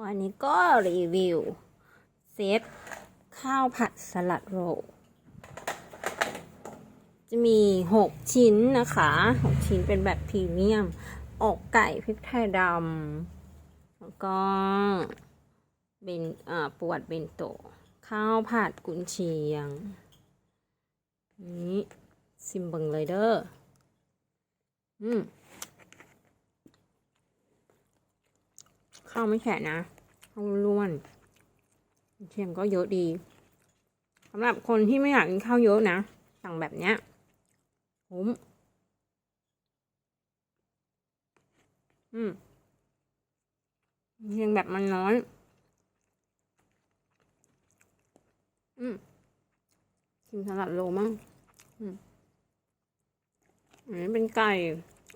วันนี้ก็รีวิว เซตข้าวผัดสลัดโรจะมีหกชิ้นนะคะหกชิ้นเป็นแบบพรีเมียม อกไก่พริกไทยดำแล้วก็เบนปวดเบนโต ข้าวผัดกุนเชียง นี้ซิมบิงเลยเด้ออืม ข้าวไม่แฉะนะข้าวล้วนเชียงก็เยอะดีสำหรับคนที่ไม่อยากกินข้าวเยอะนะ สั่งแบบเนี้ยคุ้มอืมเชียงแบบมันน้อย อืมกินสลัดโลมั่งอืมอันนี้เป็นไก่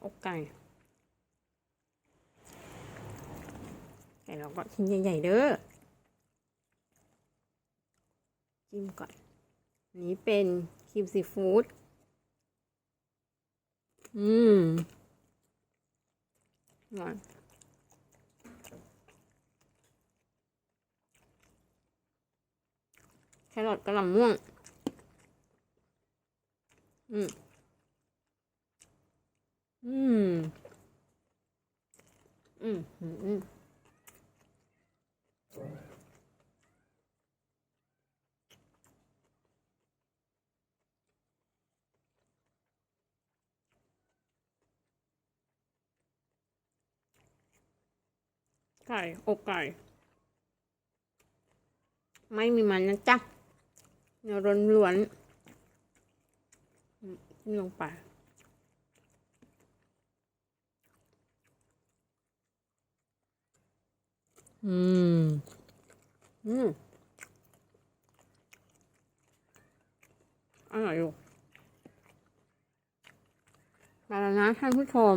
อกไก่ เราก็ชิ้นใหญ่ๆเด้อจิ้มก่อน นี้เป็นครีมซีฟู้ดอืมอร่อยแครอทกระหล่ำม่วง อืม อืม อืม อืม ไก่อกไก่ ไม่มีมันนะจ๊ะเนื้อล้วนๆอืมนี่ลงไปอืม อืมอร่อยอยู่ไปแล้วนะท่านผู้ชม